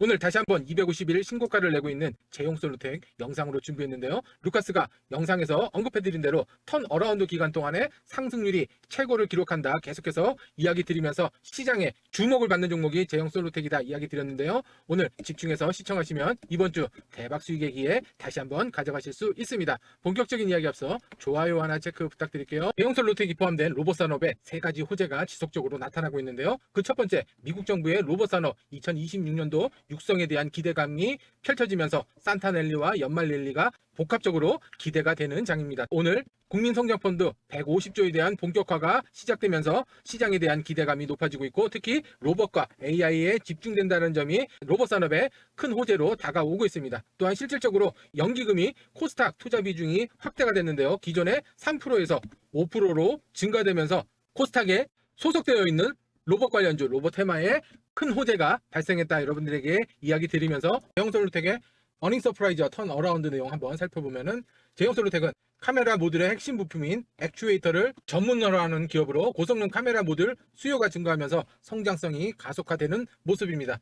오늘 다시 한번 251 신고가를 내고 있는 제용솔루텍 영상으로 준비했는데요. 루카스가 영상에서 언급해드린 대로 턴 어라운드 기간 동안에 상승률이 최고를 기록한다. 계속해서 이야기 드리면서 시장에 주목을 받는 종목이 제용솔루텍이다 이야기 드렸는데요. 오늘 집중해서 시청하시면 이번 주 대박 수익의 기회 다시 한번 가져가실 수 있습니다. 본격적인 이야기 앞서 좋아요 하나 체크 부탁드릴게요. 제용솔루텍이 포함된 로봇 산업의 세 가지 호재가 지속적으로 나타나고 있는데요. 그 첫 번째 미국 정부의 로봇 산업 2026년도 육성에 대한 기대감이 펼쳐지면서 산타넬리와 연말랠리가 복합적으로 기대가 되는 장입니다. 오늘 국민성장펀드 150조에 대한 본격화가 시작되면서 시장에 대한 기대감이 높아지고 있고 특히 로봇과 AI에 집중된다는 점이 로봇 산업의 큰 호재로 다가오고 있습니다. 또한 실질적으로 연기금이 코스닥 투자 비중이 확대가 됐는데요. 기존의 3%에서 5%로 증가되면서 코스닥에 소속되어 있는 로봇 관련주 로봇 테마에 큰 호재가 발생했다 여러분들에게 이야기 드리면서 제형솔루텍의 어닝 서프라이즈와 턴 어라운드 내용 한번 살펴보면은 제형솔루텍은 카메라 모듈의 핵심 부품인 액추에이터를 전문으로 하는 기업으로 고성능 카메라 모듈 수요가 증가하면서 성장성이 가속화되는 모습입니다.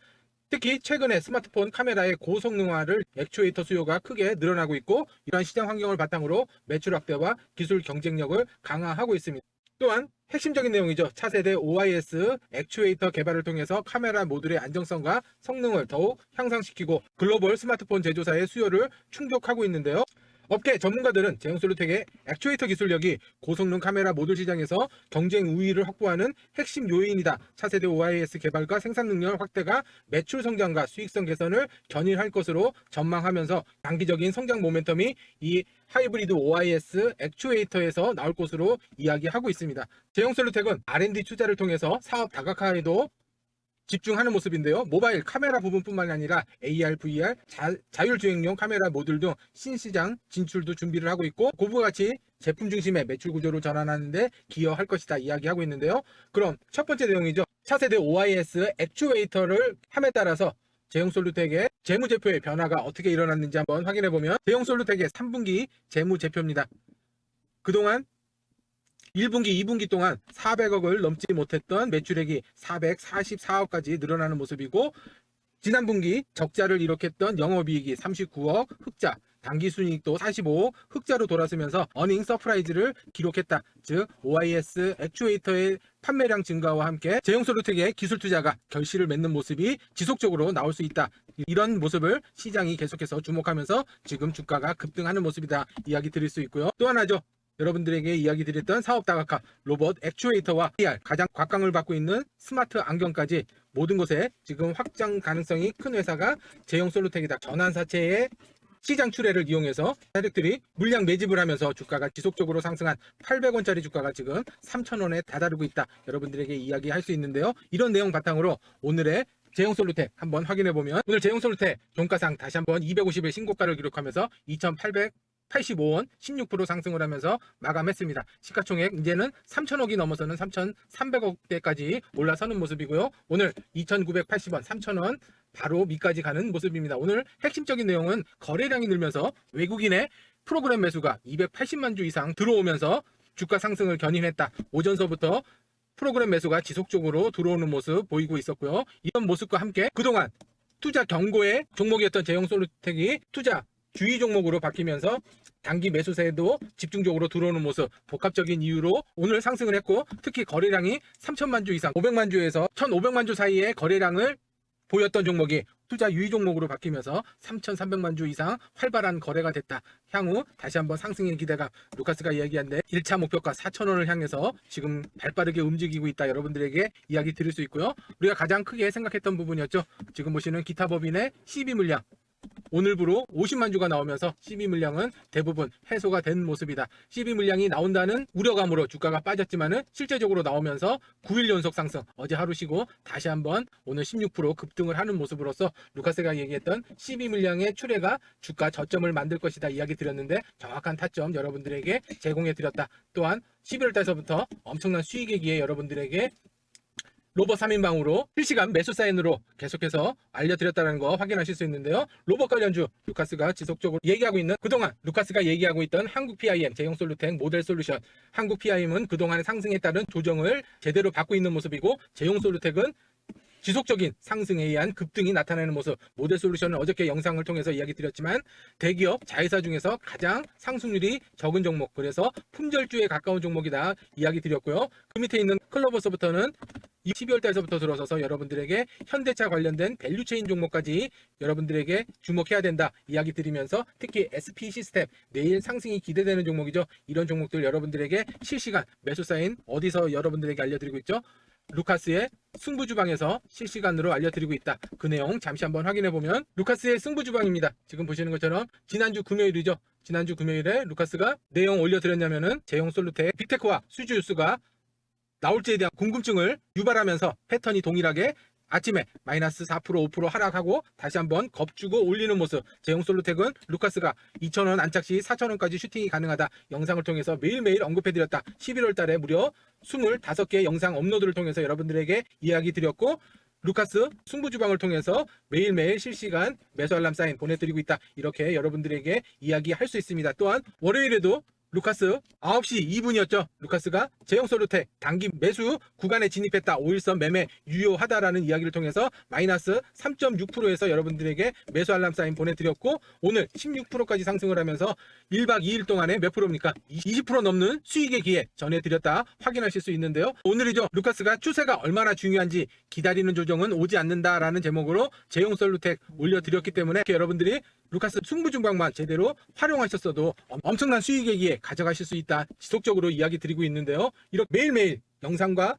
특히 최근에 스마트폰 카메라의 고성능화를 액추에이터 수요가 크게 늘어나고 있고 이러한 시장 환경을 바탕으로 매출 확대와 기술 경쟁력을 강화하고 있습니다. 또한 핵심적인 내용이죠. 차세대 OIS 액추에이터 개발을 통해서 카메라 모듈의 안정성과 성능을 더욱 향상시키고 글로벌 스마트폰 제조사의 수요를 충족하고 있는데요. 업계 전문가들은 제형솔루텍의 액추에이터 기술력이 고성능 카메라 모듈 시장에서 경쟁 우위를 확보하는 핵심 요인이다. 차세대 OIS 개발과 생산 능력 확대가 매출 성장과 수익성 개선을 견인할 것으로 전망하면서 장기적인 성장 모멘텀이 이 하이브리드 OIS 액추에이터에서 나올 것으로 이야기하고 있습니다. 제형솔루텍은 R&D 투자를 통해서 사업 다각화에도 집중하는 모습인데요. 모바일 카메라 부분뿐만 아니라 AR, VR, 자, 자율주행용 카메라 모듈 등 신시장 진출도 준비를 하고 있고 고부가치 제품 중심의 매출 구조로 전환하는데 기여할 것이다 이야기하고 있는데요. 그럼 첫 번째 내용이죠. 차세대 OIS 액추에이터를 함에 따라서 제형솔루텍의 재무제표의 변화가 어떻게 일어났는지 한번 확인해 보면 제형솔루텍의 3분기 재무제표입니다. 그동안 1분기, 2분기 동안 400억을 넘지 못했던 매출액이 444억까지 늘어나는 모습이고 지난 분기 적자를 이룩했던 영업이익이 39억 흑자, 당기순이익도 45억 흑자로 돌아서면서 어닝 서프라이즈를 기록했다. 즉 OIS 액추에이터의 판매량 증가와 함께 제형솔루텍의 기술 투자가 결실을 맺는 모습이 지속적으로 나올 수 있다. 이런 모습을 시장이 계속해서 주목하면서 지금 주가가 급등하는 모습이다. 이야기 드릴 수 있고요. 또 하나죠. 여러분들에게 이야기 드렸던 사업 다각화 로봇 액추에이터와 AR 가장 곽광을 받고 있는 스마트 안경까지 모든 것에 지금 확장 가능성이 큰 회사가 제형 솔루텍이다. 전환사채의 시장 출애를 이용해서 세력들이 물량 매집을 하면서 주가가 지속적으로 상승한 800원짜리 주가가 지금 3,000원에 다다르고 있다. 여러분들에게 이야기할 수 있는데요. 이런 내용 바탕으로 오늘의 제형솔루텍 한번 확인해 보면 오늘 제형솔루텍 종가상 다시 한번 250의 신고가를 기록하면서 2,800 85원 16% 상승을 하면서 마감했습니다. 시가총액 이제는 3천억이 넘어서는 3,300억대까지 올라서는 모습이고요. 오늘 2,980원, 3,000원 바로 밑까지 가는 모습입니다. 오늘 핵심적인 내용은 거래량이 늘면서 외국인의 프로그램 매수가 280만 주 이상 들어오면서 주가 상승을 견인했다. 오전서부터 프로그램 매수가 지속적으로 들어오는 모습 보이고 있었고요. 이런 모습과 함께 그동안 투자 경고의 종목이었던 제형솔루텍이 투자 주의 종목으로 바뀌면서 단기 매수세도 집중적으로 들어오는 모습 복합적인 이유로 오늘 상승을 했고 특히 거래량이 3천만 주 이상 500만 주에서 1,500만 주 사이의 거래량을 보였던 종목이 투자 유의 종목으로 바뀌면서 3,300만 주 이상 활발한 거래가 됐다. 향후 다시 한번 상승의 기대감 루카스가 이야기한데 1차 목표가 4,000원을 향해서 지금 발빠르게 움직이고 있다. 여러분들에게 이야기 드릴 수 있고요. 우리가 가장 크게 생각했던 부분이었죠. 지금 보시는 기타 법인의 12 물량 오늘부로 50만 주가 나오면서 12 물량은 대부분 해소가 된 모습이다. 12 물량이 나온다는 우려감으로 주가가 빠졌지만은 실제적으로 나오면서 9일 연속 상승. 어제 하루 쉬고 다시 한번 오늘 16% 급등을 하는 모습으로서 루카스가 얘기했던 12 물량의 출해가 주가 저점을 만들 것이다 이야기 드렸는데 정확한 타점 여러분들에게 제공해 드렸다. 또한 11월 달서부터 엄청난 수익의 기회 여러분들에게 로봇 3인방으로 실시간 매수 사인으로 계속해서 알려드렸다는 거 확인하실 수 있는데요. 로봇 관련주 루카스가 지속적으로 얘기하고 있는 그동안 루카스가 얘기하고 있던 한국 PIM 제형 솔루텍 모델 솔루션 한국 PIM은 그동안 상승에 따른 조정을 제대로 받고 있는 모습이고 제형 솔루텍은 지속적인 상승에 의한 급등이 나타나는 모습. 모델 솔루션은 어저께 영상을 통해서 이야기 드렸지만 대기업 자회사 중에서 가장 상승률이 적은 종목 그래서 품절주에 가까운 종목이다 이야기 드렸고요. 그 밑에 있는 클로버서부터는 12월 달서부터 들어서서 여러분들에게 현대차 관련된 밸류체인 종목까지 여러분들에게 주목해야 된다 이야기 드리면서 특히 SP 시스템 내일 상승이 기대되는 종목이죠. 이런 종목들 여러분들에게 실시간 매수 사인 어디서 여러분들에게 알려드리고 있죠. 루카스의 승부주방에서 실시간으로 알려드리고 있다. 그 내용 잠시 한번 확인해 보면 루카스의 승부주방입니다. 지금 보시는 것처럼 지난주 금요일이죠. 지난주 금요일에 루카스가 내용 올려드렸냐면은 제용 솔루텍 빅테크와 수주유스가 나올지에 대한 궁금증을 유발하면서 패턴이 동일하게 아침에 마이너스 4% 5% 하락하고 다시 한번 겁주고 올리는 모습. 제용 솔루텍은 루카스가 2,000원 안착 시 4,000원까지 슈팅이 가능하다 영상을 통해서 매일매일 언급해드렸다. 11월 달에 무려 25개 영상 업로드를 통해서 여러분들에게 이야기 드렸고 루카스 승부주방을 통해서 매일매일 실시간 매수 알람 사인 보내드리고 있다. 이렇게 여러분들에게 이야기할 수 있습니다. 또한 월요일에도 루카스 9시 2분이었죠. 루카스가 제형 솔루텍 단기 매수 구간에 진입했다. 5일선 매매 유효하다라는 이야기를 통해서 마이너스 3.6%에서 여러분들에게 매수 알람 사인 보내드렸고 오늘 16%까지 상승을 하면서 1박 2일 동안에 몇 프로입니까? 20% 넘는 수익의 기회 전해드렸다 확인하실 수 있는데요. 오늘이죠. 루카스가 추세가 얼마나 중요한지 기다리는 조정은 오지 않는다라는 제목으로 제용 솔루텍 올려드렸기 때문에 여러분들이 루카스 승부중방만 제대로 활용하셨어도 엄- 엄청난 수익의 기회 가져가실 수 있다. 지속적으로 이야기 드리고 있는데요. 이렇게 매일매일 영상과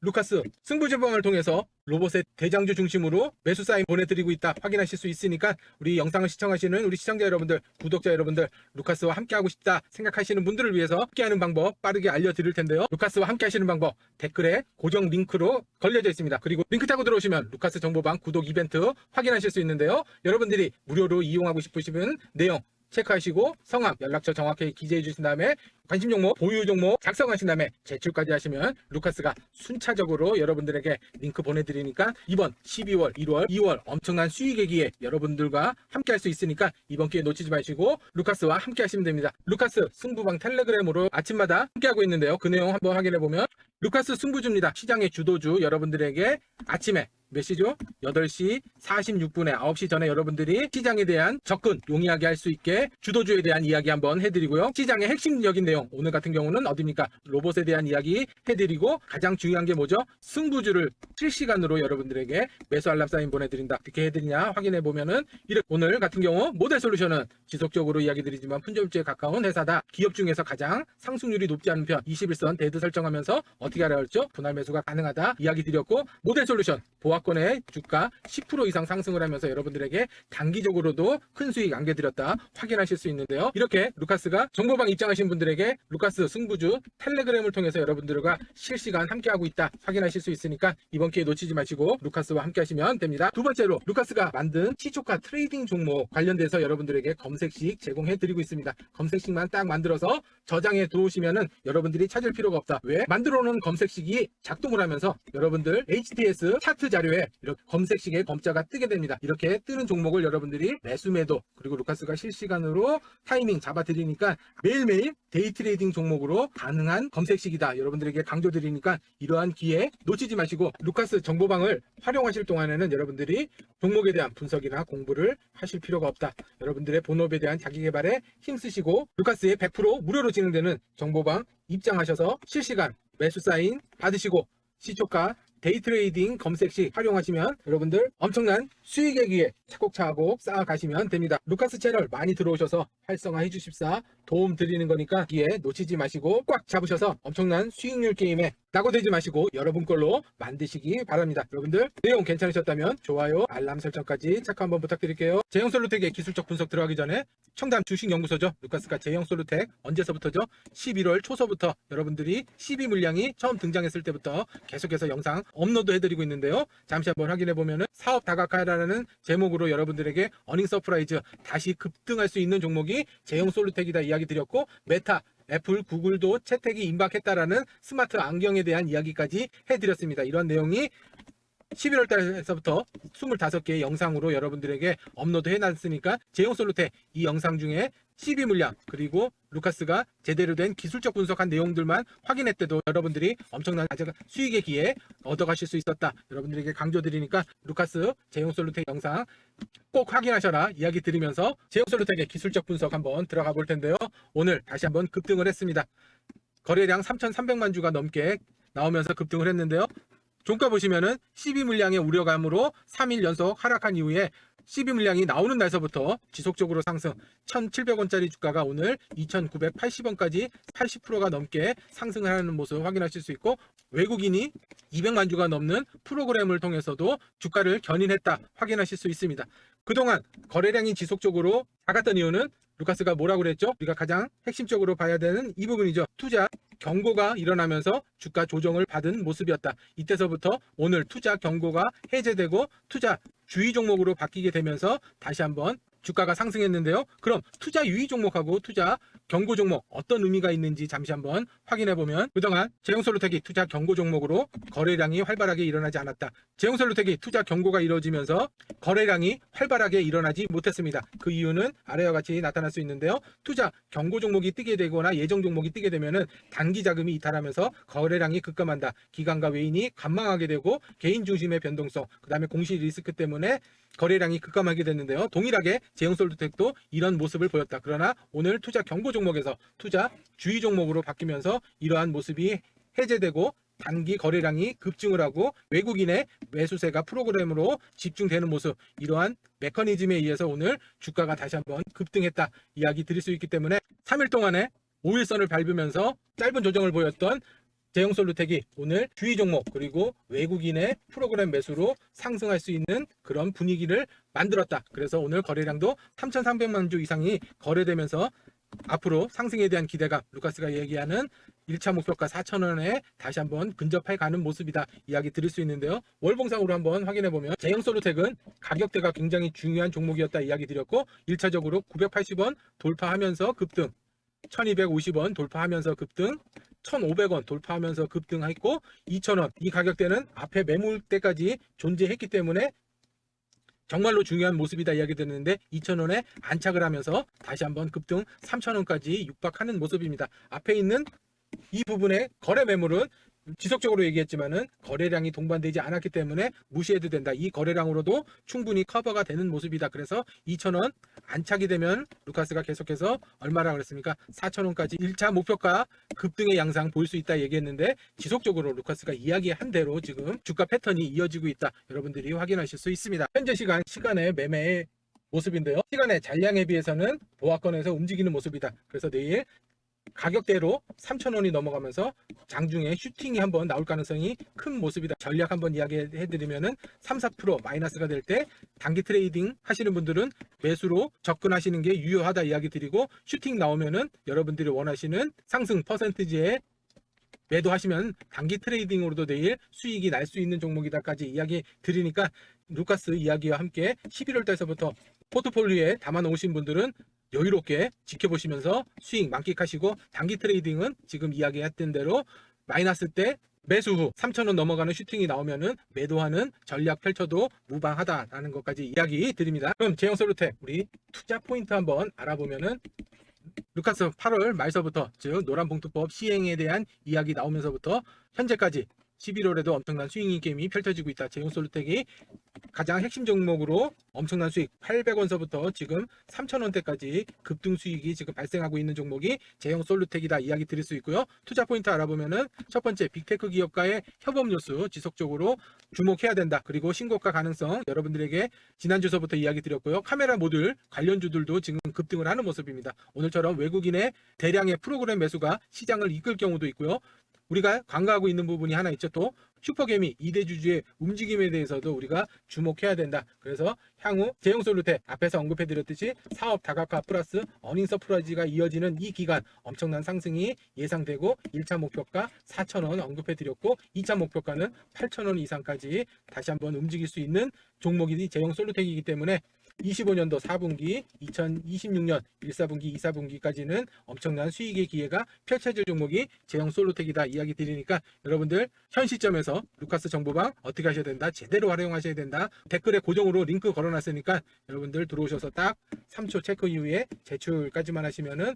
루카스 승부주방을 통해서 로봇의 대장주 중심으로 매수 사인 보내드리고 있다 확인하실 수 있으니까 우리 영상을 시청하시는 우리 시청자 여러분들 구독자 여러분들 루카스와 함께하고 싶다 생각하시는 분들을 위해서 함께하는 방법 빠르게 알려드릴 텐데요 루카스와 함께하시는 방법 댓글에 고정 링크로 걸려져 있습니다 그리고 링크 타고 들어오시면 루카스 정보방 구독 이벤트 확인하실 수 있는데요 여러분들이 무료로 이용하고 싶으시면 내용 체크하시고 성함, 연락처 정확하게 기재해 주신 다음에 관심 종목, 보유 종목 작성하신 다음에 제출까지 하시면 루카스가 순차적으로 여러분들에게 링크 보내드리니까 이번 12월, 1월, 2월 엄청난 수익의 기회 여러분들과 함께 할 수 있으니까 이번 기회 놓치지 마시고 루카스와 함께 하시면 됩니다. 루카스 승부방 텔레그램으로 아침마다 함께 하고 있는데요. 그 내용 한번 확인해 보면 루카스 승부주입니다. 시장의 주도주 여러분들에게 아침에 몇 시죠? 8시 46분에 9시 전에 여러분들이 시장에 대한 접근 용이하게 할 수 있게 주도주에 대한 이야기 한번 해드리고요. 시장의 핵심적인 내용 오늘 같은 경우는 어딥니까? 로봇에 대한 이야기 해드리고 가장 중요한 게 뭐죠? 승부주를 실시간으로 여러분들에게 매수 알람 사인 보내드린다. 어떻게 해드리냐 확인해 보면은 오늘 같은 경우 모델 솔루션은 지속적으로 이야기 드리지만 품절주에 가까운 회사다. 기업 중에서 가장 상승률이 높지 않은 편 21선 대드 설정하면서 어떻게 하라 했죠? 분할 매수가 가능하다 이야기 드렸고 모델 솔루션 보합 권의 주가 10% 이상 상승을 하면서 여러분들에게 단기적으로도 큰 수익 안겨드렸다 확인하실 수 있는데요. 이렇게 루카스가 정보방 입장하신 분들에게 루카스 승부주 텔레그램을 통해서 여러분들과 실시간 함께하고 있다 확인하실 수 있으니까 이번 기회 놓치지 마시고 루카스와 함께 하시면 됩니다. 두 번째로 루카스가 만든 시초가 트레이딩 종목 관련돼서 여러분들에게 검색식 제공해 드리고 있습니다. 검색식만 딱 만들어서 저장해 두시면은 여러분들이 찾을 필요가 없다. 왜? 만들어 놓은 검색식이 작동을 하면서 여러분들 HTS 차트 자료 에 이렇게 검색식에 검자가 뜨게 됩니다. 이렇게 뜨는 종목을 여러분들이 매수 매도 그리고 루카스가 실시간으로 타이밍 잡아 드리니까 매일매일 데이 트레이딩 종목으로 가능한 검색식이다. 여러분들에게 강조 드리니까 이러한 기회 놓치지 마시고 루카스 정보방을 활용하실 동안에는 여러분들이 종목에 대한 분석이나 공부를 하실 필요가 없다. 여러분들의 본업에 대한 자기 개발에 힘쓰시고 루카스의 100% 무료로 진행되는 정보방 입장하셔서 실시간 매수 사인 받으시고 시초가 데이 트레이딩 검색식 활용하시면 여러분들 엄청난 수익의 기회 차곡차곡 쌓아가시면 됩니다. 루카스 채널 많이 들어오셔서 활성화해 주십사 도움 드리는 거니까 기회 놓치지 마시고 꽉 잡으셔서 엄청난 수익률 게임에 낙오되지 마시고 여러분 걸로 만드시기 바랍니다. 여러분들 내용 괜찮으셨다면 좋아요, 알람 설정까지 체크 한번 부탁드릴게요. 제형 솔루텍의 기술적 분석 들어가기 전에 청담 주식연구소죠. 루카스가 제형 솔루텍 언제서부터죠? 11월 초서부터 여러분들이 12 물량이 처음 등장했을 때부터 계속해서 영상 업로드 해드리고 있는데요. 잠시 한번 확인해 보면은 사업 다각화라는 제목으로 여러분들에게 어닝 서프라이즈 다시 급등할 수 있는 종목이 제형 솔루텍이다 이야기 드렸고 메타 애플, 구글도 채택이 임박했다라는 스마트 안경에 대한 이야기까지 해드렸습니다. 이런 내용이 11월 달에서부터 25개의 영상으로 여러분들에게 업로드 해놨으니까 제형 솔루텍 이 영상 중에 12 물량 그리고 루카스가 제대로 된 기술적 분석한 내용들만 확인했대도 여러분들이 엄청난 수익의 기회 얻어가실 수 있었다. 여러분들에게 강조드리니까 루카스 제용솔루텍 영상 꼭 확인하셔라 이야기 드리면서 제용솔루텍의 기술적 분석 한번 들어가 볼 텐데요. 오늘 다시 한번 급등을 했습니다. 거래량 3,300만 주가 넘게 나오면서 급등을 했는데요. 종가 보시면은 12 물량의 우려감으로 3일 연속 하락한 이후에 12 물량이 나오는 날서부터 지속적으로 상승 1,700원짜리 주가가 오늘 2,980원까지 80%가 넘게 상승을 하는 모습 확인하실 수 있고 외국인이 200만 주가 넘는 프로그램을 통해서도 주가를 견인했다 확인하실 수 있습니다. 그동안 거래량이 지속적으로 작았던 이유는 루카스가 뭐라고 그랬죠? 우리가 가장 핵심적으로 봐야 되는 이 부분이죠. 투자 경고가 일어나면서 주가 조정을 받은 모습이었다. 이때서부터 오늘 투자 경고가 해제되고 투자 주의 종목으로 바뀌게 되면서 다시 한번 주가가 상승했는데요. 그럼 투자 유의 종목하고 투자 경고 종목 어떤 의미가 있는지 잠시 한번 확인해 보면 그동안 제용솔루텍이 투자 경고 종목으로 거래량이 활발하게 일어나지 않았다. 제용솔루텍이 투자 경고가 이루어지면서 거래량이 활발하게 일어나지 못했습니다. 그 이유는 아래와 같이 나타날 수 있는데요. 투자 경고 종목이 뜨게 되거나 예정 종목이 뜨게 되면은 단기 자금이 이탈하면서 거래량이 급감한다. 기관과 외인이 관망하게 되고 개인 중심의 변동성, 그다음에 공시 리스크 때문에 거래량이 급감하게 됐는데요. 동일하게 제형솔루텍도 이런 모습을 보였다. 그러나 오늘 투자 경고 종목에서 투자 주의 종목으로 바뀌면서 이러한 모습이 해제되고 단기 거래량이 급증을 하고 외국인의 매수세가 프로그램으로 집중되는 모습 이러한 메커니즘에 의해서 오늘 주가가 다시 한번 급등했다 이야기 드릴 수 있기 때문에 3일 동안에 5일선을 밟으면서 짧은 조정을 보였던 제형솔루텍이 오늘 주의 종목 그리고 외국인의 프로그램 매수로 상승할 수 있는 그런 분위기를 만들었다. 그래서 오늘 거래량도 3,300만 주 이상이 거래되면서 앞으로 상승에 대한 기대감 루카스가 얘기하는 1차 목표가 4,000원에 다시 한번 근접해 가는 모습이다 이야기 드릴 수 있는데요. 월봉상으로 한번 확인해 보면 제형 솔루텍은 가격대가 굉장히 중요한 종목이었다 이야기 드렸고 1차적으로 980원 돌파하면서 급등 1250원 돌파하면서 급등 1,500원 돌파하면서 급등했고 2,000원 이 가격대는 앞에 매물대까지 존재했기 때문에 정말로 중요한 모습이다 이야기 드렸는데 2,000원에 안착을 하면서 다시 한번 급등 3,000원까지 육박하는 모습입니다. 앞에 있는 이 부분의 거래 매물은 지속적으로 얘기했지만은 거래량이 동반되지 않았기 때문에 무시해도 된다. 이 거래량으로도 충분히 커버가 되는 모습이다. 그래서 2,000원 안착이 되면 루카스가 계속해서 얼마라 그랬습니까? 4,000원까지 1차 목표가 급등의 양상 보일 수 있다 얘기했는데 지속적으로 루카스가 이야기한 대로 지금 주가 패턴이 이어지고 있다. 여러분들이 확인하실 수 있습니다. 현재 시간 시간의 매매의 모습인데요. 시간의 잔량에 비해서는 보합권에서 움직이는 모습이다. 그래서 내일 가격대로 3,000원이 넘어가면서 장중에 슈팅이 한번 나올 가능성이 큰 모습이다. 전략 한번 이야기해 드리면은 3, 4% 마이너스가 될 때 단기 트레이딩 하시는 분들은 매수로 접근하시는 게 유효하다 이야기 드리고 슈팅 나오면은 여러분들이 원하시는 상승 퍼센티지에 매도하시면 단기 트레이딩으로도 내일 수익이 날 수 있는 종목이다까지 이야기 드리니까 루카스 이야기와 함께 11월 달서부터 포트폴리오에 담아 놓으신 분들은 여유롭게 지켜보시면서 수익 만끽하시고 단기 트레이딩은 지금 이야기했던 대로 마이너스 때 매수 후 3,000원 넘어가는 슈팅이 나오면은 매도하는 전략 펼쳐도 무방하다라는 것까지 이야기 드립니다. 그럼 제형 솔루텍 우리 투자 포인트 한번 알아보면은 루카스 8월 말서부터 즉 노란 봉투법 시행에 대한 이야기 나오면서부터 현재까지 11월에도 엄청난 수익 게임이 펼쳐지고 있다. 제용솔루텍이 가장 핵심 종목으로 엄청난 수익 800원서부터 지금 3,000원대까지 급등 수익이 지금 발생하고 있는 종목이 제형솔루텍이다 이야기 드릴 수 있고요. 투자 포인트 알아보면은 첫 번째 빅테크 기업과의 협업 뉴스 지속적으로 주목해야 된다. 그리고 신고가 가능성 여러분들에게 지난주서부터 이야기 드렸고요. 카메라 모듈 관련주들도 지금 급등을 하는 모습입니다. 오늘처럼 외국인의 대량의 프로그램 매수가 시장을 이끌 경우도 있고요. 우리가 관가하고 있는 부분이 하나 있죠. 또 슈퍼개미 2대 주주의 움직임에 대해서도 우리가 주목해야 된다. 그래서 향후 제형솔루텍 앞에서 언급해드렸듯이 사업 다각화 플러스 어닝 서프라이즈가 이어지는 이 기간 엄청난 상승이 예상되고 1차 목표가 4,000원 언급해드렸고 2차 목표가는 8,000원 이상까지 다시 한번 움직일 수 있는 종목이 제형솔루텍이기 때문에 25년도 4분기, 2026년 1, 4분기, 2, 4분기까지는 엄청난 수익의 기회가 펼쳐질 종목이 제형 솔로텍이다 이야기 드리니까 여러분들 현 시점에서 루카스 정보방 어떻게 하셔야 된다 제대로 활용하셔야 된다 댓글에 고정으로 링크 걸어놨으니까 여러분들 들어오셔서 딱 3초 체크 이후에 제출까지만 하시면은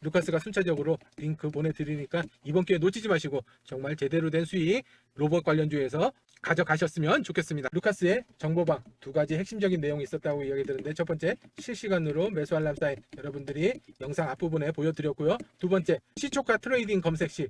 루카스가 순차적으로 링크 보내드리니까 이번 기회 놓치지 마시고 정말 제대로 된 수익 로봇 관련주에서 가져가셨으면 좋겠습니다. 루카스의 정보방 두 가지 핵심적인 내용이 있었다고 이야기 드는데 첫 번째 실시간으로 매수 알람 사인 여러분들이 영상 앞부분에 보여드렸고요. 두 번째 시초가 트레이딩 검색 시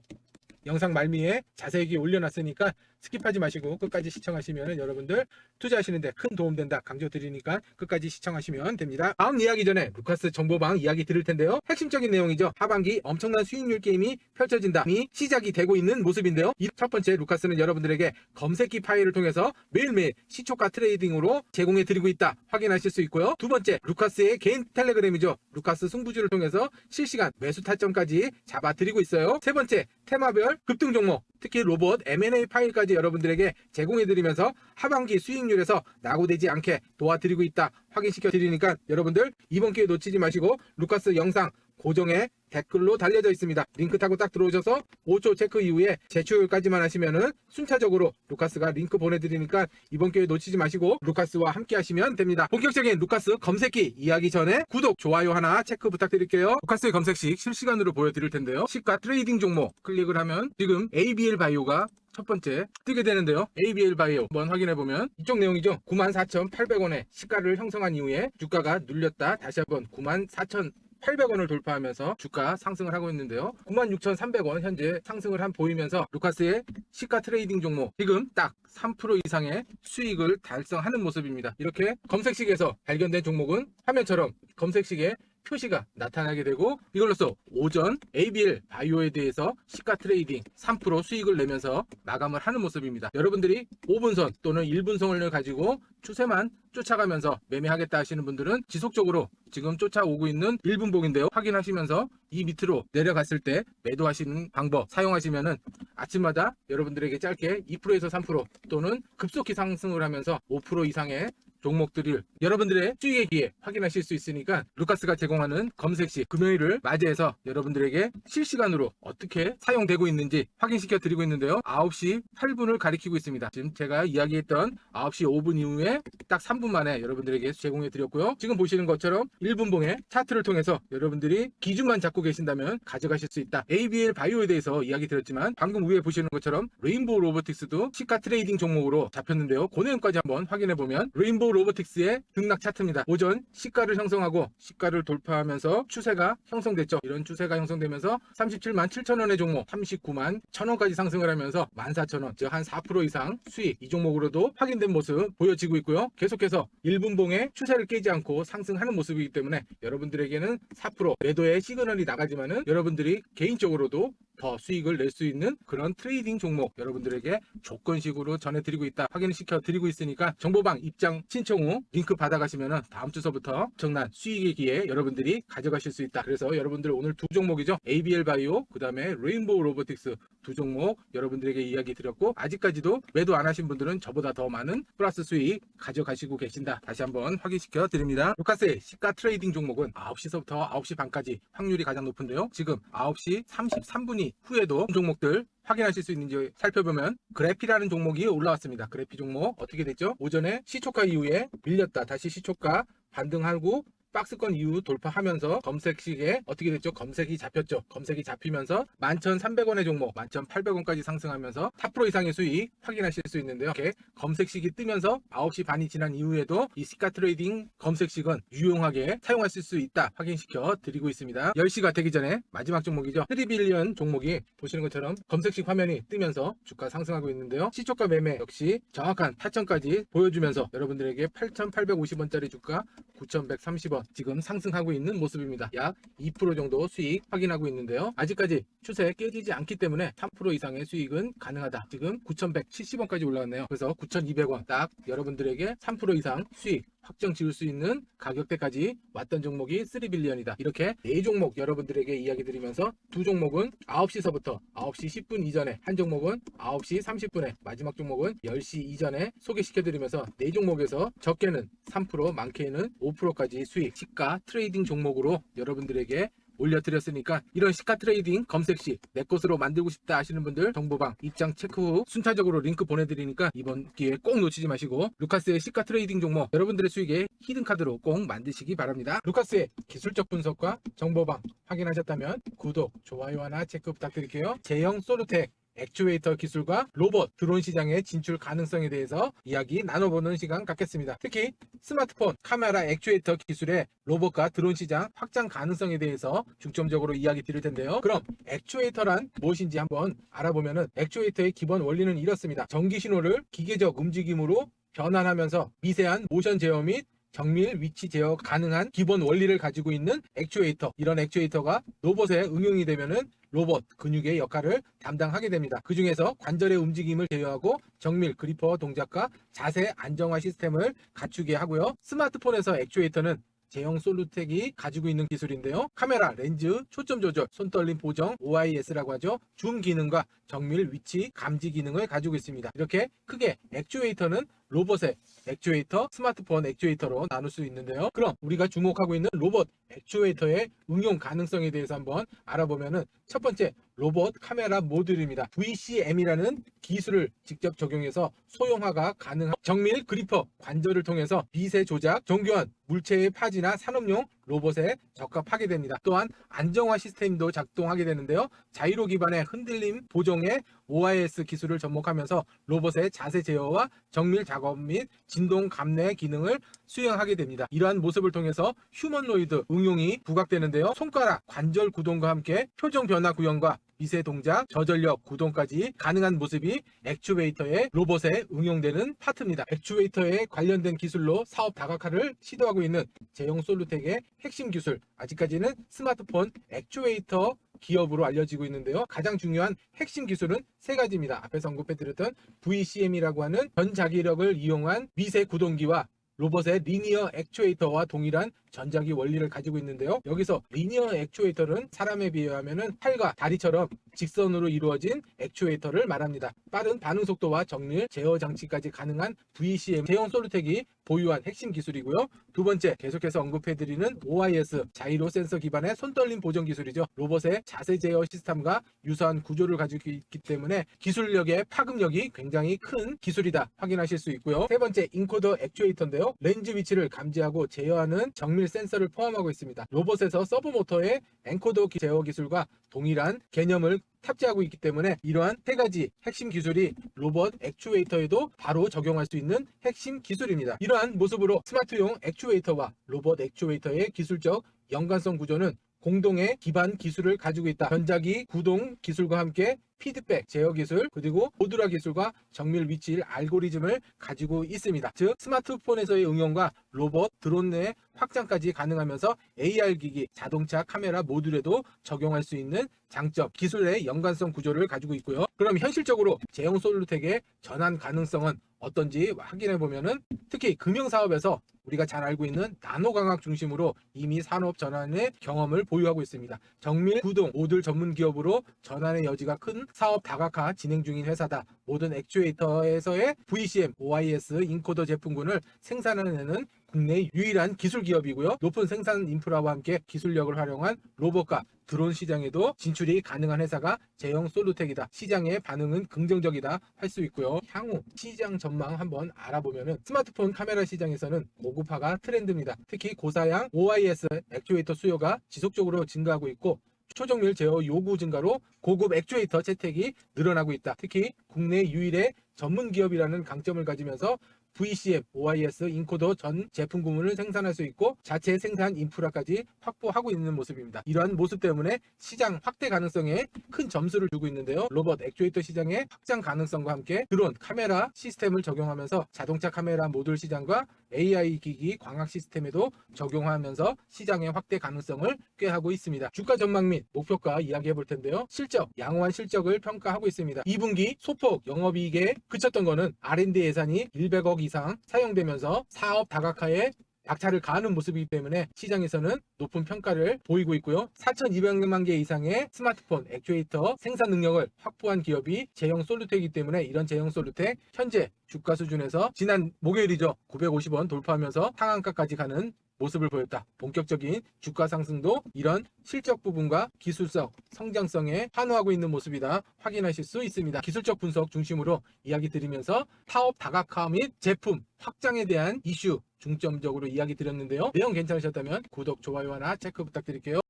영상 말미에 자세히 올려놨으니까 스킵하지 마시고 끝까지 시청하시면 여러분들 투자하시는데 큰 도움 된다 강조드리니까 끝까지 시청하시면 됩니다. 다음 이야기 전에 루카스 정보방 이야기 드릴 텐데요. 핵심적인 내용이죠. 하반기 엄청난 수익률 게임이 펼쳐진다. 이 시작이 되고 있는 모습인데요. 이첫 번째 루카스는 여러분들에게 검색기 파일을 통해서 매일매일 시초가 트레이딩으로 제공해 드리고 있다. 확인하실 수 있고요. 두 번째 루카스의 개인 텔레그램이죠. 루카스 승부주를 통해서 실시간 매수 타점까지 잡아 드리고 있어요. 세 번째 테마별 급등 종목 특히 로봇 M&A 파일까지 여러분들에게 제공해드리면서 하반기 수익률에서 낙오되지 않게 도와드리고 있다 확인시켜 드리니까 여러분들 이번 기회 놓치지 마시고 루카스 영상 고정에 댓글로 달려져 있습니다. 링크 타고 딱 들어오셔서 5초 체크 이후에 제출까지만 하시면은 순차적으로 루카스가 링크 보내드리니까 이번 기회 놓치지 마시고 루카스와 함께 하시면 됩니다. 본격적인 루카스 검색기 이야기 전에 구독, 좋아요 하나 체크 부탁드릴게요. 루카스의 검색식 실시간으로 보여드릴 텐데요. 시가 트레이딩 종목 클릭을 하면 지금 ABL 바이오가 첫 번째 뜨게 되는데요. ABL 바이오 한번 확인해 보면 이쪽 내용이죠. 94,800원에 시가를 형성한 이후에 주가가 눌렸다 다시 한번 94,000 800원을 돌파하면서 주가 상승을 하고 있는데요. 96,300원 현재 상승을 한 보이면서 루카스의 시가 트레이딩 종목 지금 딱 3% 이상의 수익을 달성하는 모습입니다. 이렇게 검색식에서 발견된 종목은 화면처럼 검색식에 표시가 나타나게 되고 이걸로써 오전 ABL 바이오에 대해서 시가 트레이딩 3% 수익을 내면서 마감을 하는 모습입니다. 여러분들이 5분선 또는 1분선을 가지고 추세만 쫓아가면서 매매하겠다 하시는 분들은 지속적으로 지금 쫓아오고 있는 1분봉인데요. 확인하시면서 이 밑으로 내려갔을 때 매도하시는 방법 사용하시면은 아침마다 여러분들에게 짧게 2%에서 3% 또는 급속히 상승을 하면서 5% 이상의 종목들을 여러분들의 수익의 기회 확인하실 수 있으니까 루카스가 제공하는 검색 시 금요일을 맞이해서 여러분들에게 실시간으로 어떻게 사용되고 있는지 확인시켜 드리고 있는데요. 9시 8분을 가리키고 있습니다. 지금 제가 이야기했던 9시 5분 이후에 딱 3분 만에 여러분들에게 제공해 드렸고요. 지금 보시는 것처럼 1분봉의 차트를 통해서 여러분들이 기준만 잡고 계신다면 가져가실 수 있다. ABL 바이오에 대해서 이야기 드렸지만 방금 위에 보시는 것처럼 레인보우 로보틱스도 시가 트레이딩 종목으로 잡혔는데요. 그 내용까지 한번 확인해 보면 레인보우 로보틱스의 등락 차트입니다. 오전 시가를 형성하고 시가를 돌파하면서 추세가 형성됐죠. 이런 추세가 형성되면서 37만 7천 원의 종목 39만 1천 원까지 상승을 하면서 14,000원, 즉 한 4% 이상 수익 이 종목으로도 확인된 모습 보여지고 있고요. 계속해서 1분봉의 추세를 깨지 않고 상승하는 모습이기 때문에 여러분들에게는 4% 매도의 시그널이 나가지만은 여러분들이 개인적으로도 더 수익을 낼 수 있는 그런 트레이딩 종목 여러분들에게 조건식으로 전해드리고 있다. 확인시켜 드리고 있으니까 정보방 입장 신청 후 링크 받아가시면 다음 주서부터 엄청난 수익의 기회 여러분들이 가져가실 수 있다. 그래서 여러분들 오늘 두 종목이죠. ABL 바이오 그 다음에 레인보우 로보틱스 두 종목 여러분들에게 이야기 드렸고 아직까지도 매도 안 하신 분들은 저보다 더 많은 플러스 수익 가져가시고 계신다 다시 한번 확인시켜 드립니다 루카스의 시가 트레이딩 종목은 9시서부터 9시 반까지 확률이 가장 높은데요 지금 9시 33분이 후에도 종목들 확인하실 수 있는지 살펴보면 그래피라는 종목이 올라왔습니다. 그래피 종목 어떻게 됐죠? 오전에 시초가 이후에 밀렸다. 다시 시초가 반등하고 박스권 이후 돌파하면서 검색식에 어떻게 됐죠? 검색이 잡혔죠. 검색이 잡히면서 11,300원의 종목 11,800원까지 상승하면서 4% 이상의 수익 확인하실 수 있는데요. 이렇게 검색식이 뜨면서 9시 반이 지난 이후에도 이 시가 트레이딩 검색식은 유용하게 사용하실 수 있다 확인시켜 드리고 있습니다. 10시가 되기 전에 마지막 종목이죠. 트리빌리언 종목이 보시는 것처럼 검색식 화면이 뜨면서 주가 상승하고 있는데요. 시초가 매매 역시 정확한 타점까지 보여주면서 여러분들에게 8,850원짜리 주가 9,130원 지금 상승하고 있는 모습입니다. 약 2% 정도 수익 확인하고 있는데요. 아직까지 추세 깨지지 않기 때문에 3% 이상의 수익은 가능하다. 지금 9,170원까지 올라왔네요. 그래서 9,200원 딱 여러분들에게 3% 이상 수익 확정 지을 수 있는 가격대까지 왔던 종목이 3빌리언이다. 이렇게 네 종목 여러분들에게 이야기 드리면서 두 종목은 9시서부터 9시 10분 이전에 한 종목은 9시 30분에 마지막 종목은 10시 이전에 소개시켜 드리면서 네 종목에서 적게는 3% 많게는 5%까지 수익 시가 트레이딩 종목으로 여러분들에게 올려드렸으니까 이런 시가 트레이딩 검색 시 내 것으로 만들고 싶다 하시는 분들 정보방 입장 체크 후 순차적으로 링크 보내드리니까 이번 기회에 꼭 놓치지 마시고 루카스의 시가 트레이딩 종목 여러분들의 수익에 히든 카드로 꼭 만드시기 바랍니다. 루카스의 기술적 분석과 정보방 확인하셨다면 구독, 좋아요 하나 체크 부탁드릴게요. 제형 솔루텍 액추에이터 기술과 로봇 드론 시장의 진출 가능성에 대해서 이야기 나눠보는 시간 갖겠습니다. 특히 스마트폰 카메라 액추에이터 기술의 로봇과 드론 시장 확장 가능성에 대해서 중점적으로 이야기 드릴 텐데요. 그럼 액추에이터란 무엇인지 한번 알아보면은 액추에이터의 기본 원리는 이렇습니다. 전기 신호를 기계적 움직임으로 변환하면서 미세한 모션 제어 및 정밀 위치 제어 가능한 기본 원리를 가지고 있는 액추에이터 이런 액추에이터가 로봇에 응용이 되면은 로봇 근육의 역할을 담당하게 됩니다. 그 중에서 관절의 움직임을 제어하고 정밀 그리퍼 동작과 자세 안정화 시스템을 갖추게 하고요. 스마트폰에서 액추에이터는 제형 솔루텍이 가지고 있는 기술인데요. 카메라, 렌즈, 초점 조절, 손떨림 보정, OIS라고 하죠. 줌 기능과 정밀 위치 감지 기능을 가지고 있습니다. 이렇게 크게 액추에이터는 로봇의 액추에이터, 스마트폰 액추에이터로 나눌 수 있는데요. 그럼 우리가 주목하고 있는 로봇 액추에이터의 응용 가능성에 대해서 한번 알아보면은 첫 번째 로봇 카메라 모듈입니다. VCM이라는 기술을 직접 적용해서 소형화가 가능한 정밀 그리퍼 관절을 통해서 미세 조작, 정교한 물체의 파지나 산업용 로봇에 적합하게 됩니다. 또한 안정화 시스템도 작동하게 되는데요. 자이로 기반의 흔들림 보정의 OIS 기술을 접목하면서 로봇의 자세 제어와 정밀 작업 및 진동 감내 기능을 수행하게 됩니다. 이러한 모습을 통해서 휴머노이드 응용이 부각되는데요. 손가락 관절 구동과 함께 표정 변화 구현과 미세 동작, 저전력 구동까지 가능한 모습이 액추베이터의 로봇에 응용되는 파트입니다. 액추베이터에 관련된 기술로 사업 다각화를 시도하고 있는 제형 솔루텍의 핵심 기술 아직까지는 스마트폰 액추에이터 기업으로 알려지고 있는데요. 가장 중요한 핵심 기술은 세 가지입니다. 앞에서 언급해드렸던 VCM이라고 하는 전자기력을 이용한 미세 구동기와 로봇의 리니어 액추에이터와 동일한 전자기 원리를 가지고 있는데요. 여기서 리니어 액추에이터는 사람에 비하면은 팔과 다리처럼 직선으로 이루어진 액추에이터를 말합니다. 빠른 반응 속도와 정밀 제어 장치까지 가능한 VCM 제형 솔루텍이 보유한 핵심 기술이고요. 두 번째 계속해서 언급해드리는 OIS 자이로 센서 기반의 손떨림 보정 기술이죠. 로봇의 자세 제어 시스템과 유사한 구조를 가지고 있기 때문에 기술력의 파급력이 굉장히 큰 기술이다 확인하실 수 있고요. 세 번째 인코더 액추에이터인데요. 렌즈 위치를 감지하고 제어하는 정밀 센서를 포함하고 있습니다. 로봇에서 서브 모터의 엔코더 기- 제어 기술과 동일한 개념을 탑재하고 있기 때문에 이러한 세 가지 핵심 기술이 로봇 액추에이터에도 바로 적용할 수 있는 핵심 기술입니다. 이러한 모습으로 스마트용 액추에이터와 로봇 액추에이터의 기술적 연관성 구조는 공동의 기반 기술을 가지고 있다. 전자기 구동 기술과 함께 피드백 제어 기술 그리고 모듈화 기술과 정밀 위치 알고리즘을 가지고 있습니다. 즉 스마트폰에서의 응용과 로봇 드론 내 확장까지 가능하면서 AR 기기 자동차 카메라 모듈에도 적용할 수 있는 장점 기술 의 연관성 구조를 가지고 있고요. 그럼 현실적으로 제형 솔루텍의 전환 가능성은 어떤지 확인해 보면은 특히 금융 사업에서 우리가 잘 알고 있는 나노광학 중심으로 이미 산업 전환의 경험을 보유하고 있습니다. 정밀 구동 모듈 전문 기업으로 전환의 여지가 큰 사업 다각화 진행 중인 회사다. 모든 액추에이터에서의 VCM, OIS, 인코더 제품군을 생산해내는 국내 유일한 기술 기업이고요. 높은 생산 인프라와 함께 기술력을 활용한 로봇과 드론 시장에도 진출이 가능한 회사가 제형 솔루텍이다. 시장의 반응은 긍정적이다 할 수 있고요. 향후 시장 전망 한번 알아보면은 스마트폰 카메라 시장에서는 고급화가 트렌드입니다. 특히 고사양 OIS 액추에이터 수요가 지속적으로 증가하고 있고 초정밀 제어 요구 증가로 고급 액추에이터 채택이 늘어나고 있다. 특히 국내 유일의 전문 기업이라는 강점을 가지면서 VCM, OIS, 인코더 전 제품 구문을 생산할 수 있고 자체 생산 인프라까지 확보하고 있는 모습입니다. 이러한 모습 때문에 시장 확대 가능성에 큰 점수를 주고 있는데요. 로봇 액추에이터 시장의 확장 가능성과 함께 드론 카메라 시스템을 적용하면서 자동차 카메라 모듈 시장과 AI 기기 광학 시스템에도 적용하면서 시장의 확대 가능성을 꾀하고 있습니다. 주가 전망 및 목표가 이야기해 볼 텐데요. 실적, 양호한 실적을 평가하고 있습니다. 2분기 소폭 영업이익에 그쳤던 거는 R&D 예산이 100억 이상 사용되면서 사업 다각화에 박차를 가하는 모습이기 때문에 시장에서는 높은 평가를 보이고 있고요. 4,200만 개 이상의 스마트폰 액추에이터 생산 능력을 확보한 기업이 제형 솔루텍이기 때문에 이런 제형 솔루텍 현재 주가 수준에서 지난 목요일이죠. 950원 돌파하면서 상한가까지 가는 모습을 보였다. 본격적인 주가 상승도 이런 실적 부분과 기술성, 성장성에 환호하고 있는 모습이다. 확인하실 수 있습니다. 기술적 분석 중심으로 이야기 드리면서 사업 다각화 및 제품 확장에 대한 이슈 중점적으로 이야기 드렸는데요. 내용 괜찮으셨다면 구독, 좋아요나 체크 부탁드릴게요.